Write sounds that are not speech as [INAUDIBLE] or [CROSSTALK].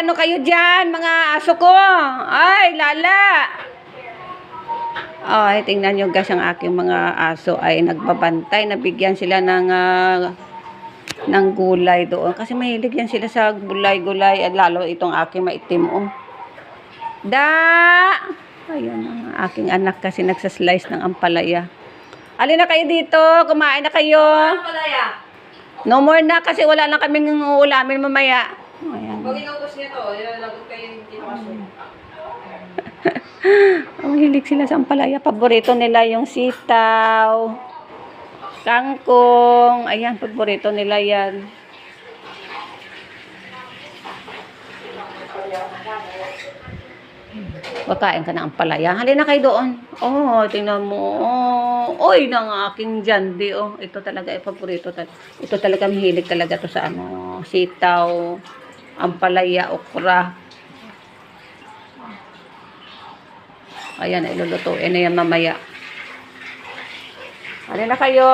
ano kayo dyan, mga aso ko? Ay, lala! Ay, tingnan nyo guys, ang aking mga aso ay nagbabantay. Nabigyan sila ng, ah, ng gulay doon. Kasi mahilig yan sila sa gulay-gulay. At lalo itong aking maitim, oh. Da! Ayan ang aking anak kasi nagsaslice ng ampalaya. Alin na kayo dito? Kumain na kayo? Palaya. No more na kasi wala na kaming ulamin mamaya. Pag inubos niya to, ilalagot kayo yung kinakaso. [LAUGHS] Ang hilig sila sa ampalaya. Paborito nila yung sitaw, kangkong. Ayan, paborito nila yan. Pagkain ka ng ampalaya. Halina kayo doon. Oh, tingnan mo. Oh, oy, ng aking jandi. Oh, ito talaga ay paborito. Ito talaga mahilig talaga to sa ano, sitaw, ampalaya, okra. Ayan, ilulutuin na yan mamaya. Halina kayo.